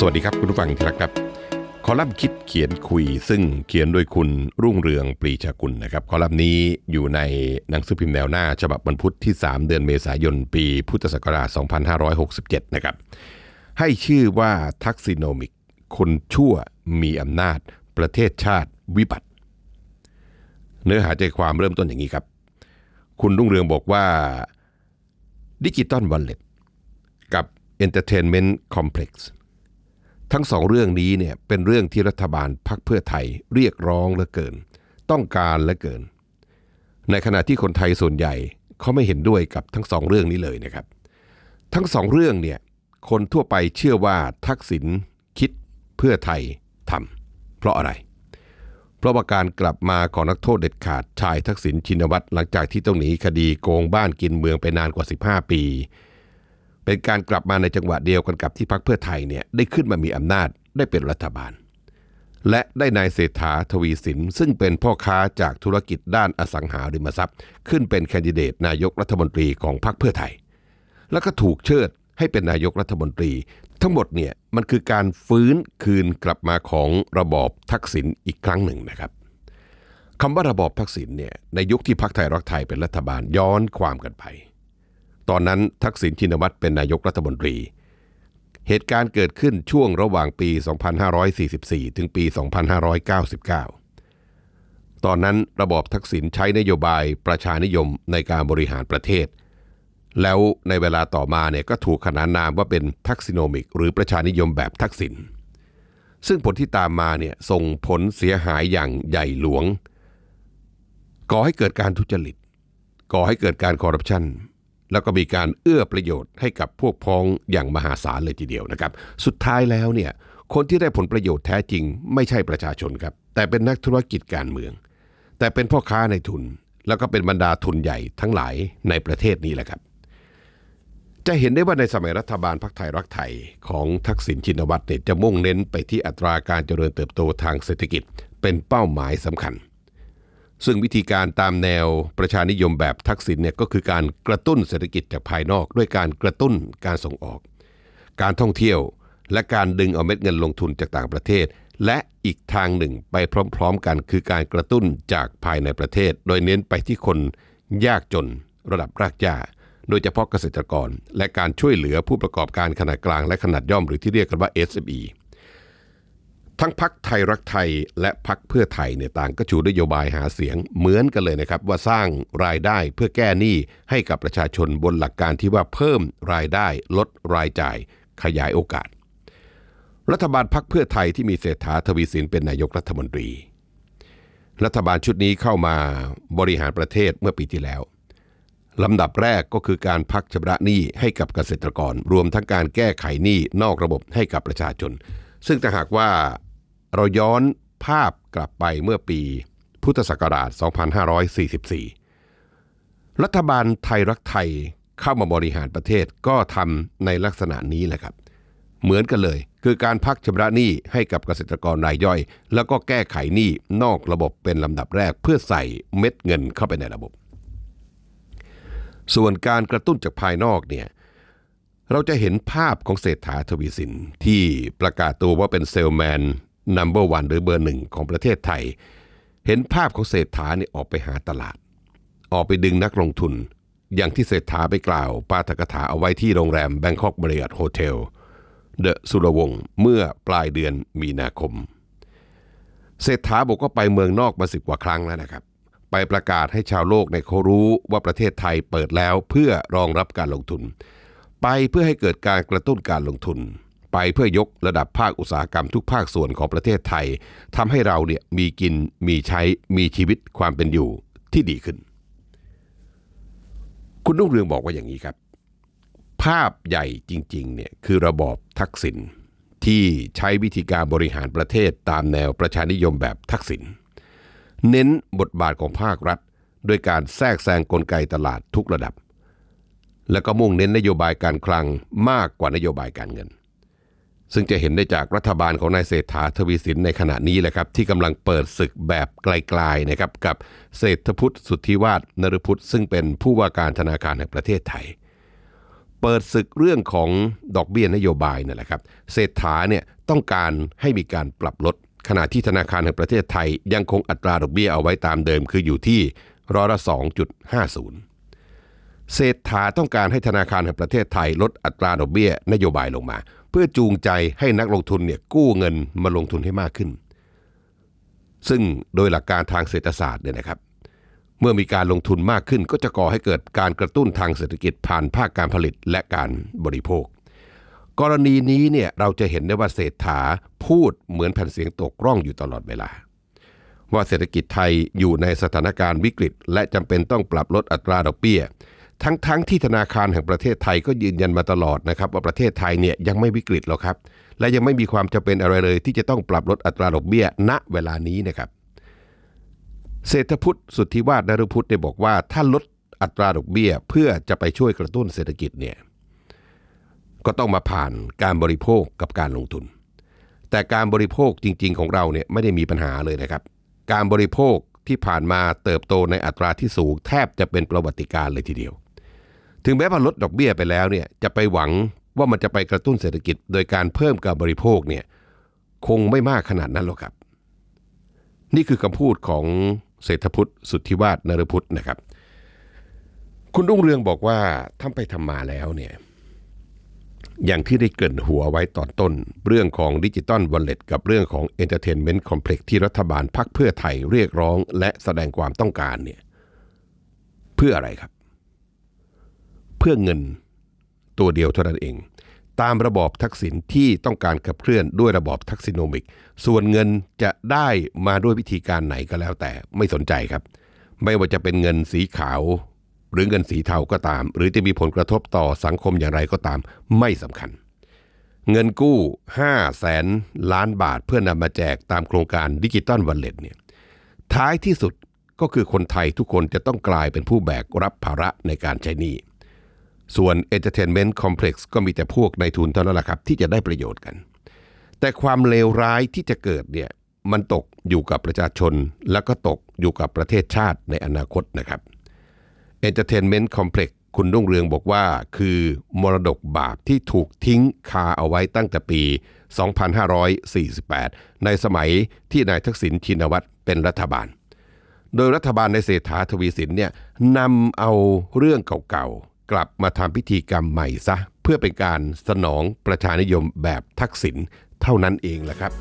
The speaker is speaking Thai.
สวัสดีครับคุณผู้ฟังที่รักครับ คอลัมน์คิดเขียนคุยซึ่งเขียนโดยคุณรุ่งเรืองปรีชากุลนะครับ คอลัมน์นี้อยู่ในหนังสือพิมพ์แนวหน้า ฉบับวันพุธที่ 3 เดือนเมษายนปีพุทธศักราช 2567 นะครับ ให้ชื่อว่าทักซิโนมิก คนชั่วมีอำนาจ ประเทศชาติวิบัติ เนื้อหาใจความเริ่มต้นอย่างนี้ครับ คุณรุ่งเรืองบอกว่าดิจิตอลวอลเล็ตกับ Entertainment Complex ทั้งสองเรื่องนี้เนี่ยเป็นเรื่องที่รัฐบาลพักเพื่อไทยเรียกร้องเหลือเกิน ต้องการเหลือเกิน ในขณะที่คนไทยส่วนใหญ่เขาไม่เห็นด้วยกับทั้งสองเรื่องนี้เลยนะครับ ทั้งสองเรื่องเนี่ยคนทั่วไปเชื่อว่าทักษิณคิดเพื่อไทยทำเพราะอะไร เพราะว่าการกลับมาของนักโทษเด็ดขาดชายทักษิณชินวัตรหลังจากที่ต้องหนีคดีโกงบ้านกินเมืองไปนานกว่า 15 ปี เป็นการกลับมาในจังหวะเดียวกันกับที่พรรคเพื่อไทยเนี่ยได้ขึ้นมามีอำนาจได้เป็นรัฐบาล และได้นายเศรษฐาทวีสิน ซึ่งเป็นพ่อค้าจากธุรกิจด้านอสังหาริมทรัพย์ ขึ้นเป็นแคนดิเดตนายกรัฐมนตรีของพรรคเพื่อไทย แล้วก็ถูกเชิดให้เป็นนายกรัฐมนตรี ทั้งหมดเนี่ยมันคือการฟื้นคืนกลับมาของระบอบทักษิณอีกครั้งหนึ่งนะครับคำว่าระบอบทักษิณเนี่ยในยุคที่พรรคไทยรักไทยเป็นรัฐบาลย้อนความกันไป ตอนนั้นทักษิณชินวัตรเป็นนายกรัฐมนตรี เหตุการณ์เกิดขึ้นช่วงระหว่างปี 2544 ถึงปี 2599 ตอนนั้นระบอบทักษิณใช้นโยบายประชานิยมในการบริหารประเทศ แล้วในเวลาต่อมาเนี่ยก็ถูกขนานนามว่าเป็นทักซิโนมิก หรือประชานิยมแบบทักษิณซึ่งผลที่ตามมาเนี่ยส่งผลเสียหายอย่างใหญ่หลวง ก่อให้เกิดการทุจริต ก่อให้เกิดการคอร์รัปชัน แล้วก็มีการเอื้อประโยชน์ให้กับพวกพ้องอย่างมหาศาลเลยทีเดียวนะครับ สุดท้ายแล้วเนี่ยคนที่ได้ผลประโยชน์แท้จริง ไม่ใช่ประชาชนครับ แต่เป็นนักธุรกิจการเมือง แต่เป็นพ่อค้าในทุน แล้วก็เป็นบรรดาทุนใหญ่ทั้งหลายในประเทศนี้แหละครับ จะเห็นได้ว่าในสมัยรัฐบาลพรรคไทยรักไทยของทักษิณชินวัตรเนี่ยจะมุ่งเน้นไปที่อัตราการเจริญเติบโตทางเศรษฐกิจ เป็นเป้าหมายสำคัญ ซึ่งวิธีการตามแนวประชานิยมแบบทักษิณเนี่ยก็คือการกระตุ้นเศรษฐกิจจากภายนอก ด้วยการกระตุ้นการส่งออก การท่องเที่ยวและการดึงเอาเม็ดเงินลงทุนจากต่างประเทศ และอีกทางหนึ่งไปพร้อมๆ กันคือการกระตุ้นจากภายในประเทศ โดยเน้นไปที่คนยากจนระดับรากหญ้าโดยเฉพาะเกษตรกร และการช่วยเหลือผู้ประกอบการขนาดกลางและขนาดย่อมหรือที่เรียกกันว่า SME ทั้งพักไทยรักไทยและพักเพื่อไทยเนี่ยต่างก็ชูนโยบายหาเสียงเหมือนกันเลยนะครับ ว่าสร้างรายได้เพื่อแก้หนี้ให้กับประชาชนบนหลักการที่ว่าเพิ่มรายได้ลดรายจ่าย ขยายโอกาส รัฐบาลพักเพื่อไทยที่มีเศรษฐาทวีสินเป็นนายกรัฐมนตรี รัฐบาลชุดนี้เข้ามาบริหารประเทศเมื่อปีที่แล้วลำดับแรกก็คือการพักชำระหนี้ให้กับเกษตรกร รวมทั้งการแก้ไขหนี้นอกระบบให้กับประชาชนซึ่งถ้าหากว่า เราย้อนภาพกลับไปเมื่อปี พุทธศักราช 2544 รัฐบาลไทยรักไทยเข้ามาบริหารประเทศก็ทำในลักษณะนี้แหละครับ เหมือนกันเลย คือการพักชำระหนี้ให้กับเกษตรกรรายย่อย แล้วก็แก้ไขหนี้นอกระบบเป็นลำดับแรกเพื่อใส่เม็ดเงินเข้าไปในระบบ ส่วนการกระตุ้นจากภายนอกเนี่ยเราจะเห็นภาพของเศรษฐาทวีสินที่ประกาศตัวว่าเป็นเซลแมน นัมเบอร์วันหรือเบอร์หนึ่งของประเทศไทย เห็นภาพของเศรษฐาเนี่ยออกไปหาตลาด ออกไปดึงนักลงทุน อย่างที่เศรษฐาไปกล่าว ปาฐกถาเอาไว้ที่โรงแรมแบงคอกบริษัทโฮเทลเดอะสุรวงศ์เมื่อปลายเดือนมีนาคม เศรษฐาบอกว่าไปเมืองนอกมาสิบกว่าครั้งแล้วนะครับ ไปประกาศให้ชาวโลกในเขารู้ว่าประเทศไทยเปิดแล้วเพื่อรองรับการลงทุน ไปเพื่อให้เกิดการกระตุ้นการลงทุน ไปเพื่อยกระดับภาคอุตสาหกรรมทุกภาคส่วนของประเทศไทยทำให้เราเนี่ยมีกินมีใช้มีชีวิตความเป็นอยู่ที่ดีขึ้น คุณรุ่งเรืองบอกว่าอย่างนี้ครับ ภาพใหญ่จริงๆเนี่ยคือระบอบทักษิณที่ใช้วิธีการบริหารประเทศตามแนวประชานิยมแบบทักษิณเน้นบทบาทของภาครัฐโดยการแทรกแซงกลไกตลาดทุกระดับ และก็มุ่งเน้นนโยบายการคลังมากกว่านโยบายการเงิน ซึ่งจะเห็นได้จากรัฐบาลของนายเศรษฐาทวีสินในขณะนี้แหละครับที่กำลังเปิดศึกแบบไกลๆนะครับกับเศรษฐพุทธสุทธิวาฒนรพุทธซึ่งเป็นผู้ว่าการธนาคารแห่งประเทศไทย เปิดศึกเรื่องของดอกเบี้ยนโยบายนั่นแหละครับเศรษฐาเนี่ยต้องการให้มีการปรับลด ขณะที่ธนาคารแห่งประเทศไทย ยังคงอัตราดอกเบี้ยเอาไว้ตามเดิมคืออยู่ที่ร้อยละ2.50เศรษฐาต้องการให้ธนาคารแห่งประเทศไทยลดอัตราดอกเบี้ยนโยบายลงมา เพื่อจูงใจให้นักลงทุนเนี่ยกู้เงินมาลงทุนให้มากขึ้น ซึ่งโดยหลักการทางเศรษฐศาสตร์เนี่ยนะครับ เมื่อมีการลงทุนมากขึ้นก็จะก่อให้เกิดการกระตุ้นทางเศรษฐกิจผ่านภาคการผลิตและการบริโภค กรณีนี้เนี่ยเราจะเห็นได้ว่าเศรษฐาพูดเหมือนแผ่นเสียงตกกล้องอยู่ตลอดเวลา ว่าเศรษฐกิจไทยอยู่ในสถานการณ์วิกฤต และจำเป็นต้องปรับลดอัตราดอกเบี้ย ทั้งๆทที่ธนาคารแห่งประเทศไทยก็ยืนยันมาตลอดนะครับว่าประเทศไทยเนี่ยยังไม่วิกฤตหรอกครับ และยังไม่มีความจำเป็นอะไรเลย ที่จะต้องปรับลดอัตราดอกเบี้ยณเวลานี้นะครับเศรษฐพุทธสุทธิวาฒนฤพุทธได้บอกว่าถ้าลดอัตราดอกเบี้ยเพื่อจะไปช่วยกระตุ้นเศรษฐกิจเนี่ยก็ต้องมาผ่านการบริโภคกับการลงทุน แต่การบริโภคจริง ๆ ของเราเนี่ยไม่ได้มีปัญหาเลยนะครับ การบริโภคที่ผ่านมาเติบโตในอัตราที่สูงแทบจะเป็นประวัติการเลยทีเดียว ถึงแม้ว่าลดดอกเบี้ยไปแล้วเนี่ยจะไปหวังว่ามันจะไปกระตุ้นเศรษฐกิจ โดยการเพิ่มการบริโภคเนี่ยคงไม่มากขนาดนั้นหรอกครับ นี่คือคำพูดของเศรษฐพุทธสุทธิวาฒนรพุทธนะครับ คุณรุ่งเรืองบอกว่าทำไปทำมาแล้วเนี่ยอย่างที่ได้เกินหัวไว้ตอนต้น เรื่องของดิจิตอลวอลเล็ตกับเรื่องของ Entertainment Complex ที่รัฐบาลพักเพื่อไทยเรียกร้องและแสดงความต้องการเนี่ยเพื่ออะไรครับ เพื่อเงินตัวเดียวเท่านั้นเอง ตามระบอบทักษิณที่ต้องการขับเคลื่อนด้วยระบอบทักษิโนมิก ส่วนเงินจะได้มาด้วยวิธีการไหนก็แล้วแต่ไม่สนใจครับ ไม่ว่าจะเป็นเงินสีขาว หรือเงินสีเทาก็ตาม หรือจะมีผลกระทบต่อสังคมอย่างไรก็ตาม ไม่สำคัญ เงินกู้5แสนล้านบาทเพื่อนำมาแจกตามโครงการดิจิตอลวันเล็ตเนี่ยท้ายที่สุดก็คือคนไทยทุกคนจะต้องกลายเป็นผู้แบกรับภาระในการใช้หนี้ ส่วน Entertainment Complex ก็มีแต่พวกนายทุนเท่านั้นแหละครับ ที่จะได้ประโยชน์กัน แต่ความเลวร้ายที่จะเกิดเนี่ยมันตกอยู่กับประชาชน แล้วก็ตกอยู่กับประเทศชาติในอนาคตนะครับ Entertainment Complex คุณรุ่งเรืองบอกว่าคือมรดกบาปที่ถูกทิ้งคาเอาไว้ตั้งแต่ปี 2548 ในสมัยที่นายทักษิณชินวัตรเป็นรัฐบาล โดยรัฐบาลในเศรษฐาทวีสินเนี่ยนำเอาเรื่องเก่า กลับมาทำพิธีกรรมใหม่ซะ เพื่อเป็นการสนองประชานิยมแบบทักษิณเท่านั้นเองแหละครับ